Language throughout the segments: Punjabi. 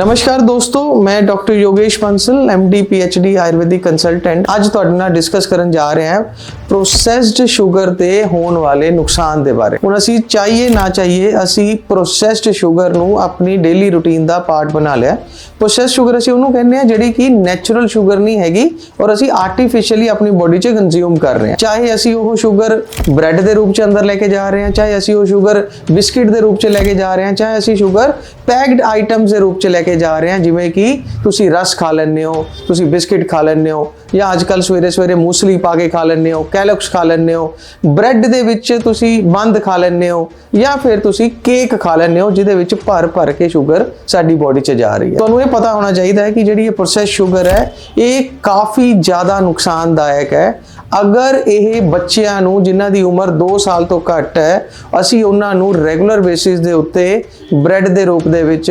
ਨਮਸਕਾਰ ਦੋਸਤੋ, ਮੈਂ doctor Yogesh Bansal MD PhD Ayurvedic consultant ਅੱਜ ਤੁਹਾਡੇ ਨਾਲ ਡਿਸਕਸ ਕਰਨ ਜਾ ਰਹੇ ਹਾਂ ਪ੍ਰੋਸੈਸਡ ਸ਼ੂਗਰ ਦੇ ਹੋਣ ਵਾਲੇ ਨੁਕਸਾਨ ਦੇ ਬਾਰੇ। ਹੁਣ ਅਸੀਂ ਚਾਹੀਏ ਨਾ ਚਾਹੀਏ, ਅਸੀਂ ਪ੍ਰੋਸੈਸਡ ਸ਼ੂਗਰ ਨੂੰ ਆਪਣੀ ਡੇਲੀ ਰੁਟੀਨ ਦਾ ਪਾਰਟ ਬਣਾ ਲਿਆ। ਪ੍ਰੋਸੈਸਡ ਸ਼ੂਗਰ ਅਸੀਂ ਉਹਨੂੰ ਕਹਿੰਦੇ ਆ ਜਿਹੜੀ ਕਿ ਨੈਚੁਰਲ ਸ਼ੂਗਰ ਨਹੀਂ ਹੈਗੀ ਔਰ ਅਸੀਂ ਆਰਟੀਫੀਸ਼ੀਅਲੀ ਆਪਣੀ ਬੋਡੀ 'ਚ ਕੰਜ਼ਿਊਮ ਕਰ ਰਹੇ ਹਾਂ। ਚਾਹੇ ਅਸੀਂ ਉਹ ਸ਼ੂਗਰ ਬ੍ਰੈਡ ਦੇ ਰੂਪ 'ਚ ਅੰਦਰ ਲੈ ਕੇ ਜਾ ਰਹੇ ਹਾਂ, ਚਾਹੇ ਅਸੀਂ ਉਹ ਸ਼ੂਗਰ ਬਿਸਕਿਟ ਦੇ ਰੂਪ 'ਚ ਲੈ ਕੇ ਜਾ ਰਹੇ ਹਾਂ, ਚਾਹੇ ਅਸੀਂ ਸ਼ੂਗਰ ਪੈਕਡ ਆਈਟਮਸ ਦੇ ਰੂਪ 'ਚ ਲੈ ਕੇ ਜਾ ਰਹੇ ਹਾਂ, ਜਿਵੇਂ ਕਿ ਤੁਸੀਂ ਰਸ ਖਾ ਲੈਂਦੇ ਹੋ, ਤੁਸੀਂ ਬਿਸਕਿਟ ਖਾ ਲੈਂਦੇ ਹੋ, ਜਾਂ ਅੱਜ ਕੱਲ ਸਵੇਰੇ ਸਵੇਰੇ ਮੂਸਲੀ ਪਾ ਕੇ ਖਾ ਲੈਂਦੇ ਹੋ, ਕੈਲੋਕਸ ਖਾ ਲੈਂਦੇ ਹੋ, ਬ੍ਰੈਡ ਦੇ ਵਿੱਚ ਤੁਸੀਂ ਬੰਦ ਖਾ ਲੈਂਦੇ ਹੋ, ਜਾਂ ਫਿਰ ਤੁਸੀਂ ਕੇਕ ਖਾ ਲੈਂਦੇ ਹੋ, ਜਿਹਦੇ ਵਿੱਚ ਭਰ ਭਰ ਕੇ ਸ਼ੂਗਰ ਸਾਡੀ ਬੋਡੀ 'ਚ ਜਾ ਰਹੀ ਹੈ। ਤੁਹਾਨੂੰ ਇਹ ਪਤਾ ਹੋਣਾ ਚਾਹੀਦਾ ਹੈ ਕਿ ਜਿਹੜੀ ਇਹ ਪ੍ਰੋਸੈਸ ਸ਼ੂਗਰ ਹੈ, ਇਹ ਕਾਫੀ ਜ਼ਿਆਦਾ ਨੁਕਸਾਨਦਾਇਕ ਹੈ। ਅਗਰ ਇਹ ਬੱਚਿਆਂ ਨੂੰ, ਜਿਨ੍ਹਾਂ ਦੀ ਉਮਰ 2 ਸਾਲ ਤੋਂ ਘੱਟ ਹੈ, ਅਸੀਂ ਉਹਨਾਂ ਨੂੰ ਰੈਗੂਲਰ ਬੇਸਿਸ ਦੇ ਉੱਤੇ ਬ੍ਰੈਡ ਦੇ ਰੂਪ ਦੇ ਵਿੱਚ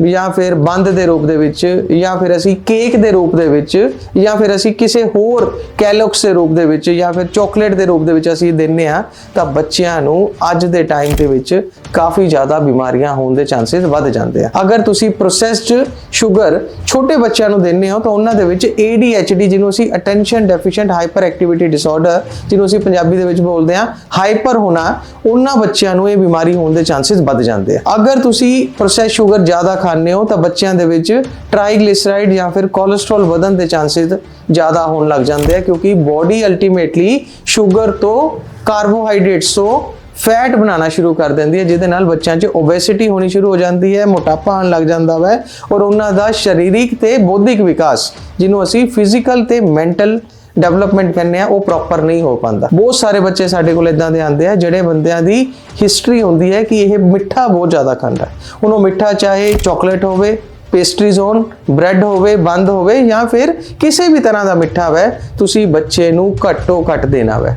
ਜਾਂ ਫਿਰ ਬੰਦ ਦੇ ਰੂਪ ਦੇ ਵਿੱਚ, ਜਾਂ ਫਿਰ ਅਸੀਂ ਕੇਕ ਦੇ ਰੂਪ ਦੇ ਵਿੱਚ, ਜਾਂ ਫਿਰ ਅਸੀਂ ਕਿਸੇ ਹੋਰ ਕੈਲੋਕਸ ਦੇ ਰੂਪ ਦੇ ਵਿੱਚ, ਜਾਂ ਫਿਰ ਚਾਕਲੇਟ ਦੇ ਰੂਪ ਦੇ ਵਿੱਚ ਅਸੀਂ ਦਿੰਨੇ ਆ ਤਾਂ ਬੱਚਿਆਂ ਨੂੰ ਅੱਜ ਦੇ ਟਾਈਮ ਦੇ ਵਿੱਚ ਕਾਫੀ ਜ਼ਿਆਦਾ ਬਿਮਾਰੀਆਂ ਹੋਣ ਦੇ ਚਾਂਸਸ ਵੱਧ ਜਾਂਦੇ ਆ। ਅਗਰ ਤੁਸੀਂ ਪ੍ਰੋਸੈਸਡ ਸ਼ੂਗਰ ਛੋਟੇ ਬੱਚਿਆਂ ਨੂੰ ਦਿੰਨੇ ਹੋ, ਤਾਂ ਉਹਨਾਂ ਦੇ ਵਿੱਚ ADHD ਜਿਹਨੂੰ ਅਸੀਂ attention deficient hyperactivity disorder ਜਿਹਨੂੰ ਅਸੀਂ ਪੰਜਾਬੀ ਦੇ ਵਿੱਚ ਬੋਲਦੇ ਆ ਹਾਈਪਰ ਹੋਣਾ, ਉਹਨਾਂ ਬੱਚਿਆਂ ਨੂੰ ਇਹ ਬਿਮਾਰੀ ਹੋਣ ਦੇ ਚਾਂਸਸ ਵੱਧ ਜਾਂਦੇ ਆ। ਅਗਰ ਤੁਸੀਂ ਪ੍ਰੋਸੈਸ ਸ਼ੂਗਰ ਜ਼ਿਆਦਾ ਖਾਂਦੇ ਹੋ ਤਾਂ ਬੱਚਿਆਂ ਦੇ ਵਿੱਚ ਟ੍ਰਾਈਗਲਿਸਰਾਈਡ ਜਾਂ ਫਿਰ ਕੋਲੇਸਟ੍ਰੋਲ ਵਧਣ ਦੇ ਚਾਂਸਸ ਜ਼ਿਆਦਾ ਹੋਣ ਲੱਗ ਜਾਂਦੇ ਆ ਕਿਉਂਕਿ ਬਾਡੀ ਅਲਟੀਮੇਟਲੀ ਸ਼ੂਗਰ ਤੋਂ ਕਾਰਬੋਹਾਈਡਰੇਟਸ ਤੋਂ ਫੈਟ ਬਣਾਉਣਾ ਸ਼ੁਰੂ ਕਰ ਦਿੰਦੀ ਹੈ, ਜਿਹਦੇ ਨਾਲ ਬੱਚਿਆਂ 'ਚ ਓਬੈਸਿਟੀ ਹੋਣੀ ਸ਼ੁਰੂ ਹੋ ਜਾਂਦੀ ਹੈ, ਮੋਟਾਪਾ ਆਉਣ ਲੱਗ ਜਾਂਦਾ ਹੈ ਔਰ ਉਹਨਾਂ ਦਾ ਸਰੀਰਿਕ ਤੇ ਬੌਧਿਕ ਵਿਕਾਸ, ਜਿਹਨੂੰ ਅਸੀਂ ਫਿਜ਼ੀਕਲ ਤੇ ਮੈਂਟਲ ਡਿਵੈਲਪਮੈਂਟ ਕਰਨੇ ਆ, ਉਹ ਪ੍ਰੋਪਰ ਨਹੀਂ ਹੋ ਪਾਉਂਦਾ ਬਹੁਤ ਸਾਰੇ ਬੱਚੇ ਸਾਡੇ ਕੋਲ ਇਦਾਂ ਦੇ ਆਉਂਦੇ ਆ, ਜਿਹੜੇ ਬੰਦਿਆਂ ਦੀ ਹਿਸਟਰੀ ਹੁੰਦੀ ਹੈ ਕਿ ਇਹ ਮਿੱਠਾ ਬਹੁਤ ਜ਼ਿਆਦਾ ਖਾਂਦਾ ਹੈ। ਹੁਣ ਉਹ ਮਿੱਠਾ ਚਾਹੇ ਚਾਕਲੇਟ ਹੋਵੇ ਪੇਸਟਰੀਜ਼ ਹੋਣ ਬ੍ਰੈਡ ਹੋਵੇ, ਬੰਦ ਹੋਵੇ ਜਾਂ ਫਿਰ ਕਿਸੇ ਵੀ ਤਰ੍ਹਾਂ ਦਾ ਮਿੱਠਾ ਹੈ ਤੁਸੀਂ ਬੱਚੇ ਨੂੰ ਘੱਟੋ ਘੱਟ ਦੇਣਾ ਹੈ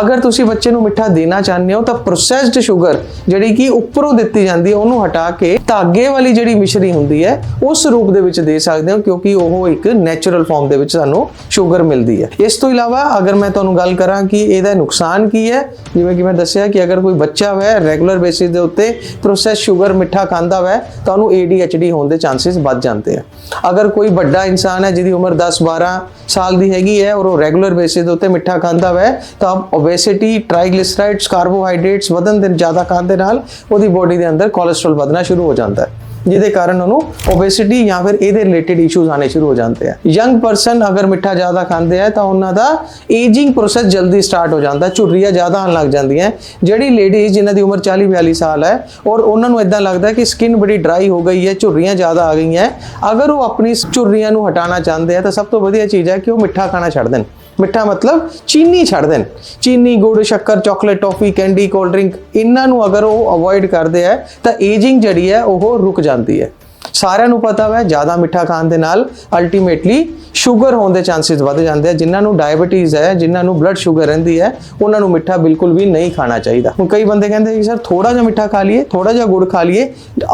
ਅਗਰ ਤੁਸੀਂ ਬੱਚੇ ਨੂੰ ਮਿੱਠਾ ਦੇਣਾ ਚਾਹੁੰਦੇ ਹੋ ਤਾਂ ਪ੍ਰੋਸੈਸਡ ਸ਼ੂਗਰ ਜਿਹੜੀ ਕਿ ਉੱਪਰੋਂ ਦਿੱਤੀ ਜਾਂਦੀ ਹੈ, ਉਹਨੂੰ ਹਟਾ ਕੇ ਧਾਗੇ ਵਾਲੀ ਜਿਹੜੀ ਮਿਸ਼ਰੀ ਹੁੰਦੀ ਹੈ, ਉਸ ਰੂਪ ਦੇ ਵਿੱਚ ਦੇ ਸਕਦੇ ਹੋ ਕਿਉਂਕਿ ਉਹ ਇੱਕ ਨੈਚੁਰਲ ਫਾਰਮ ਦੇ ਵਿੱਚ ਸਾਨੂੰ ਸ਼ੂਗਰ ਮਿਲਦੀ ਹੈ। ਇਸ ਤੋਂ ਇਲਾਵਾ ਅਗਰ ਮੈਂ ਤੁਹਾਨੂੰ ਗੱਲ ਕਰਾਂ ਕਿ ਇਹਦਾ ਨੁਕਸਾਨ ਕੀ ਹੈ, ਜਿਵੇਂ ਕਿ ਮੈਂ ਦੱਸਿਆ ਕਿ ਅਗਰ ਕੋਈ ਬੱਚਾ ਹੋਇਆ ਰੈਗੂਲਰ ਬੇਸਿਸ ਦੇ ਉੱਤੇ ਪ੍ਰੋਸੈਸ ਸ਼ੂਗਰ ਮਿੱਠਾ ਖਾਂਦਾ ਹੈ ਤਾਂ ਉਹਨੂੰ ADHD ਹੋਣ ਦੇ ਚਾਂਸਸ ਵੱਧ ਜਾਂਦੇ ਆ। ਅਗਰ ਕੋਈ ਵੱਡਾ ਇਨਸਾਨ ਹੈ ਜਿਹਦੀ ਉਮਰ 10 12 ਸਾਲ ਦੀ ਹੈਗੀ ਹੈ ਔਰ ਉਹ ਰੈਗੂਲਰ ਬੇਸਿਸ ਦੇ ਉੱਤੇ ਮਿੱਠਾ ਖਾਂਦਾ ਹੈ ਤਾਂ ਓਬੈਸਿਟੀ ਟ੍ਰਾਈਗਲਿਸਰਾਈਡਸ ਕਾਰਬੋਹਾਈਡਰੇਟਸ ਵਧਣ ਦੇ ਜ਼ਿਆਦਾ ਖਾਣ ਦੇ ਨਾਲ ਉਹਦੀ ਬੋਡੀ ਦੇ ਅੰਦਰ ਕੋਲੇਸਟ੍ਰੋਲ ਵਧਣਾ ਸ਼ੁਰੂ ਹੋ ਜਾਂਦਾ ਹੈ, ਜਿਹਦੇ ਕਾਰਨ ਉਹਨੂੰ ਓਬੇਸਿਟੀ ਜਾਂ ਫਿਰ ਇਹਦੇ ਰਿਲੇਟਡ ਇਸ਼ੂਜ਼ ਆਣੇ ਸ਼ੁਰੂ ਹੋ ਜਾਂਦੇ ਆ। ਯੰਗ ਪਰਸਨ ਅਗਰ ਮਿੱਠਾ ਜ਼ਿਆਦਾ ਖਾਂਦੇ ਆ, ਤਾਂ ਉਹਨਾਂ ਦਾ ਏਜਿੰਗ ਪ੍ਰੋਸੈਸ ਜਲਦੀ ਸਟਾਰਟ ਹੋ ਜਾਂਦਾ ਝੁਰਰੀਆਂ ਜ਼ਿਆਦਾ ਆਉਣ ਲੱਗ ਜਾਂਦੀਆਂ ਜਿਹੜੀ ਲੇਡੀਜ਼ ਜਿਨ੍ਹਾਂ ਦੀ ਉਮਰ 40 42 ਸਾਲ ਹੈ, ਔਰ ਉਹਨਾਂ ਨੂੰ ਇਦਾਂ ਲੱਗਦਾ ਕਿ ਸਕਿਨ ਬੜੀ ਡਰਾਈ ਹੋ ਗਈ ਹੈ ਝੁਰਰੀਆਂ ਜ਼ਿਆਦਾ ਆ ਗਈਆਂ ਅਗਰ ਉਹ ਆਪਣੀ ਝੁਰਰੀਆਂ ਨੂੰ ਹਟਾਉਣਾ ਚਾਹੁੰਦੇ ਆ, ਤਾਂ ਸਭ ਤੋਂ ਵਧੀਆ ਚੀਜ਼ ਹੈ ਕਿ ਉਹ ਮਿੱਠਾ ਖਾਣਾ ਛੱਡ ਦੇਣ। ਮਿੱਠਾ ਮਤਲਬ ਚੀਨੀ ਛੱਡ ਦੇਣ। ਚੀਨੀ, ਗੁੜ, ਸ਼ੱਕਰ chocolate toffee candy cold drink ਇਹਨਾਂ ਨੂੰ ਅਗਰ ਉਹ ਅਵੋਇਡ ਕਰਦੇ ਆ, ਤਾਂ ਏਜਿੰਗ ਜਿਹੜੀ ਹੈ, ਉਹ ਰੁਕ ਜਾਂਦੀ ਹੈ। ਸਾਰਿਆਂ ਨੂੰ ਪਤਾ ਹੈ ਜ਼ਿਆਦਾ ਮਿੱਠਾ ਖਾਣ ਦੇ ਨਾਲ ਅਲਟੀਮੇਟਲੀ ਸ਼ੂਗਰ ਹੋਣ ਦੇ ਚਾਂਸਸ ਵੱਧ ਜਾਂਦੇ ਆ। ਜਿਨ੍ਹਾਂ ਨੂੰ ਡਾਇਬੀਟੀਜ਼ ਹੈ, ਜਿਨ੍ਹਾਂ ਨੂੰ ਬਲੱਡ ਸ਼ੂਗਰ ਰਹਿੰਦੀ ਹੈ, ਉਹਨਾਂ ਨੂੰ ਮਿੱਠਾ ਬਿਲਕੁਲ ਵੀ ਨਹੀਂ ਖਾਣਾ ਚਾਹੀਦਾ। ਹੁਣ ਕਈ ਬੰਦੇ ਕਹਿੰਦੇ ਕਿ ਸਰ ਥੋੜਾ ਜਿਹਾ ਮਿੱਠਾ ਖਾ ਲਈਏ ਥੋੜਾ ਜਿਹਾ ਗੁੜ ਖਾ ਲਈਏ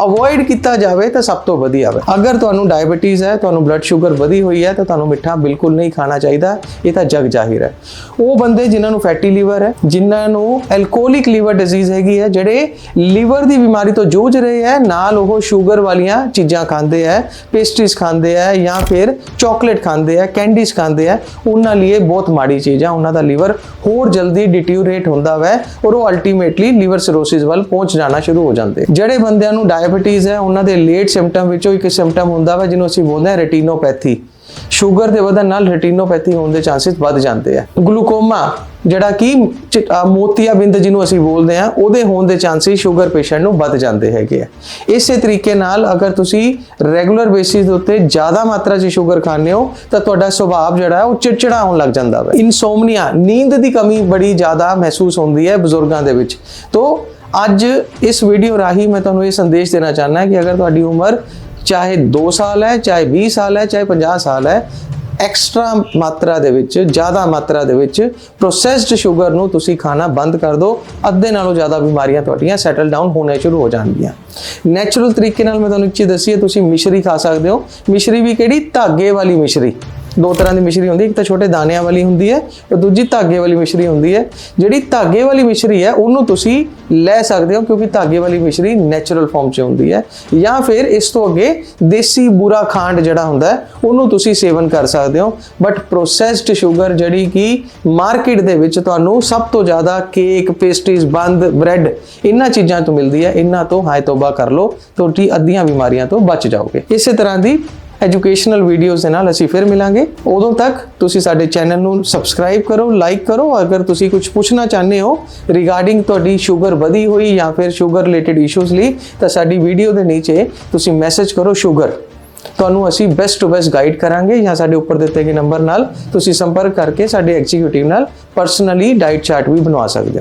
ਅਵੋਇਡ ਕੀਤਾ ਜਾਵੇ ਤਾਂ ਸਭ ਤੋਂ ਵਧੀਆ ਹੈ ਅਗਰ ਤੁਹਾਨੂੰ ਡਾਇਬੀਟੀਜ਼ ਹੈ, ਤੁਹਾਨੂੰ ਬਲੱਡ ਸ਼ੂਗਰ ਵਧੀ ਹੋਈ ਹੈ, ਤਾਂ ਤੁਹਾਨੂੰ ਮਿੱਠਾ ਬਿਲਕੁਲ ਨਹੀਂ ਖਾਣਾ ਚਾਹੀਦਾ। ਇਹ ਤਾਂ ਜਗ ਜ਼ਾਹਿਰ ਹੈ। ਉਹ ਬੰਦੇ ਜਿਨ੍ਹਾਂ ਨੂੰ ਫੈਟੀ ਲੀਵਰ ਹੈ, ਜਿਨ੍ਹਾਂ ਨੂੰ ਐਲਕੋਹਲਿਕ ਲੀਵਰ ਡਿਜ਼ੀਜ਼ ਹੈਗੀ ਹੈ, ਜਿਹੜੇ ਲੀਵਰ ਦੀ ਬਿਮਾਰੀ ਤੋਂ ਜੂਝ ਰਹੇ ਹੈ, ਨਾਲ ਉਹ ਸ਼ੂਗਰ ਵਾਲੀਆਂ ਚੀਜ਼ਾਂ ਖਾਂਦੇ ਹੈ ਪੇਸਟਰੀਜ਼ ਖਾਂਦੇ ਹੈ ਜਾਂ ਫਿਰ ਚਾਕਲੇਟ ਖਾਂਦੇ ਆ, ਕੈਂਡੀਜ਼ ਖਾਂਦੇ ਆ, ਉਹਨਾਂ ਲਈ ਇਹ ਬਹੁਤ ਮਾੜੀ ਚੀਜ਼ ਆ। ਉਹਨਾਂ ਦਾ ਲੀਵਰ ਹੋਰ ਜਲਦੀ ਡਿਟਿਊਰੇਟ ਹੁੰਦਾ ਵੈ ਔਰ ਉਹ ਅਲਟੀਮੇਟਲੀ ਲੀਵਰ ਸਿਰੋਸਿਸ ਵੱਲ ਪਹੁੰਚ ਜਾਣਾ ਸ਼ੁਰੂ ਹੋ ਜਾਂਦੇ। ਜਿਹੜੇ ਬੰਦਿਆਂ ਨੂੰ ਡਾਇਬੀਟੀਜ਼ ਹੈ, ਉਹਨਾਂ ਦੇ ਲੇਟ ਸਿੰਪਟਮ ਵਿੱਚੋਂ ਇੱਕ ਸਿੰਪਟਮ ਹੁੰਦਾ ਵਾ, ਜਿਹਨੂੰ ਅਸੀਂ ਬੋਲਦੇ ਹਾਂ ਰੈਟੀਨੋਪੈਥੀ ਸ਼ੂਗਰ ਦੇ ਵਧਣ ਨਾਲ ਰੈਟੀਨੋਪੈਥੀ ਹੋਣ ਦੇ ਚਾਂਸਸ ਵੱਧ ਜਾਂਦੇ ਆ। ਗਲੂਕੋਮਾ, ਜਿਹੜਾ ਕਿ ਮੋਤੀਆਬਿੰਦ ਜਿਹਨੂੰ ਅਸੀਂ ਬੋਲਦੇ ਆ ਉਹਦੇ ਹੋਣ ਦੇ ਚਾਂਸਸ ਸ਼ੂਗਰ ਪੇਸ਼ੈਂਟ ਨੂੰ ਵੱਧ ਜਾਂਦੇ ਹੈਗੇ ਆ। ਇਸੇ ਤਰੀਕੇ ਨਾਲ ਅਗਰ ਤੁਸੀਂ ਰੈਗੂਲਰ ਬੇਸਿਸ ਦੇ ਉੱਤੇ ਜ਼ਿਆਦਾ ਮਾਤਰਾ 'ਚ ਸ਼ੂਗਰ ਖਾਂਦੇ ਹੋ, ਤਾਂ ਤੁਹਾਡਾ ਸੁਭਾਅ ਜਿਹੜਾ ਉਹ ਚਿੜਚਿੜਾ ਹੋਣ ਲੱਗ ਜਾਂਦਾ ਹੈ ਇਨਸੋਮਨੀਆ, ਨੀਂਦ ਦੀ ਕਮੀ ਬੜੀ ਜ਼ਿਆਦਾ ਮਹਿਸੂਸ ਹੁੰਦੀ ਹੈ ਬਜ਼ੁਰਗਾਂ ਦੇ ਵਿੱਚ। ਤੋਂ, ਅੱਜ ਇਸ ਵੀਡੀਓ ਰਾਹੀਂ ਮੈਂ ਤੁਹਾਨੂੰ ਇਹ ਸੰਦੇਸ਼ ਦੇਣਾ ਚਾਹੁੰਦਾ ਕਿ ਅਗਰ ਤੁਹਾਡੀ ਉਮਰ ਚਾਹੇ 2 ਸਾਲ ਹੈ, ਚਾਹੇ 20 ਸਾਲ ਹੈ, ਚਾਹੇ 50 ਸਾਲ ਹੈ ਐਕਸਟਰਾ ਮਾਤਰਾ ਦੇ ਵਿੱਚ, ਜ਼ਿਆਦਾ ਮਾਤਰਾ ਦੇ ਵਿੱਚ ਪ੍ਰੋਸੈਸਡ ਸ਼ੂਗਰ ਨੂੰ ਤੁਸੀਂ ਖਾਣਾ ਬੰਦ ਕਰ ਦਿਓ। ਅੱਧੇ ਨਾਲੋਂ ਜ਼ਿਆਦਾ ਬਿਮਾਰੀਆਂ ਤੁਹਾਡੀਆਂ ਸੈਟਲ ਡਾਊਨ ਹੋਣੇ ਸ਼ੁਰੂ ਹੋ ਜਾਣਗੀਆਂ। ਨੈਚੁਰਲ ਤਰੀਕੇ ਨਾਲ ਮੈਂ ਤੁਹਾਨੂੰ ਇੱਕ ਚੀਜ਼ ਦੱਸੀ ਹੈ, ਤੁਸੀਂ ਮਿਸ਼ਰੀ ਖਾ ਸਕਦੇ ਹੋ। ਮਿਸ਼ਰੀ ਵੀ ਕਿਹੜੀ? ਧਾਗੇ ਵਾਲੀ ਮਿਸ਼ਰੀ। ਦੋ ਤਰ੍ਹਾਂ ਦੀ ਮਿਸ਼ਰੀ ਹੁੰਦੀ ਹੈ, ਇੱਕ ਤਾਂ ਛੋਟੇ ਦਾਣਿਆਂ ਵਾਲੀ ਹੁੰਦੀ ਹੈ ਤੇ ਦੂਜੀ ਧਾਗੇ ਵਾਲੀ ਮਿਸ਼ਰੀ ਹੁੰਦੀ ਹੈ। ਜਿਹੜੀ ਧਾਗੇ ਵਾਲੀ ਮਿਸ਼ਰੀ ਹੈ, ਉਹਨੂੰ ਤੁਸੀਂ ਲੈ ਸਕਦੇ ਹੋ ਕਿਉਂਕਿ ਧਾਗੇ ਵਾਲੀ ਮਿਸ਼ਰੀ ਨੈਚੁਰਲ ਫਾਰਮ 'ਚ ਹੁੰਦੀ ਹੈ। ਜਾਂ ਫਿਰ ਇਸ ਤੋਂ ਅੱਗੇ ਦੇਸੀ ਬੂਰਾ ਖਾਂਡ ਜਿਹੜਾ ਹੁੰਦਾ ਹੈ, ਉਹਨੂੰ ਤੁਸੀਂ ਸੇਵਨ ਕਰ ਸਕਦੇ ਹੋ। ਬਟ ਪ੍ਰੋਸੈਸਡ ਸ਼ੂਗਰ ਜਿਹੜੀ ਕਿ ਮਾਰਕੀਟ ਦੇ ਵਿੱਚ ਤੁਹਾਨੂੰ ਸਭ ਤੋਂ ਜ਼ਿਆਦਾ ਕੇਕ ਪੇਸਟਰੀਜ਼ ਬੰਦ ਬ੍ਰੈਡ ਇਹਨਾਂ ਚੀਜ਼ਾਂ ਤੋਂ ਮਿਲਦੀ ਹੈ। ਇਹਨਾਂ ਤੋਂ ਹਾਏ ਤੋਬਾ ਕਰ ਲਓ, ਤੁਹਾਡੀ ਅੱਧੀਆਂ ਬਿਮਾਰੀਆਂ ਤੋਂ ਬਚ ਜਾਓਗੇ। ਇਸੇ ਤਰ੍ਹਾਂ ਦੀ ਐਜੂਕੇਸ਼ਨਲ ਵੀਡੀਓਜ਼ ਦੇ ਨਾਲ ਅਸੀਂ ਫਿਰ ਮਿਲਾਂਗੇ। ਉਦੋਂ ਤੱਕ ਤੁਸੀਂ ਸਾਡੇ ਚੈਨਲ ਨੂੰ ਸਬਸਕ੍ਰਾਈਬ ਕਰੋ ਲਾਈਕ ਕਰੋ। ਅਗਰ ਤੁਸੀਂ ਕੁਝ ਪੁੱਛਣਾ ਚਾਹੁੰਦੇ ਹੋ ਰਿਗਾਰਡਿੰਗ ਤੁਹਾਡੀ ਸ਼ੂਗਰ ਵਧੀ ਹੋਈ ਜਾਂ ਫਿਰ ਸ਼ੂਗਰ ਰਿਲੇਟਡ ਇਸ਼ੂਜ਼ ਲਈ, ਤਾਂ ਸਾਡੀ ਵੀਡੀਓ ਦੇ ਨੀਚੇ ਤੁਸੀਂ ਮੈਸੇਜ ਕਰੋ ਸ਼ੂਗਰ ਤੁਹਾਨੂੰ ਅਸੀਂ ਬੈਸਟ ਟੂ ਬੈਸਟ ਗਾਈਡ ਕਰਾਂਗੇ ਜਾਂ ਸਾਡੇ ਉੱਪਰ ਦਿੱਤੇ ਗਏ ਨੰਬਰ ਨਾਲ ਤੁਸੀਂ ਸੰਪਰਕ ਕਰਕੇ ਸਾਡੇ ਐਗਜ਼ੀਕਿਊਟਿਵ ਨਾਲ ਪਰਸਨਲੀ ਡਾਈਟ ਚਾਰਟ ਵੀ ਬਣਵਾ ਸਕਦੇ ਹੋ।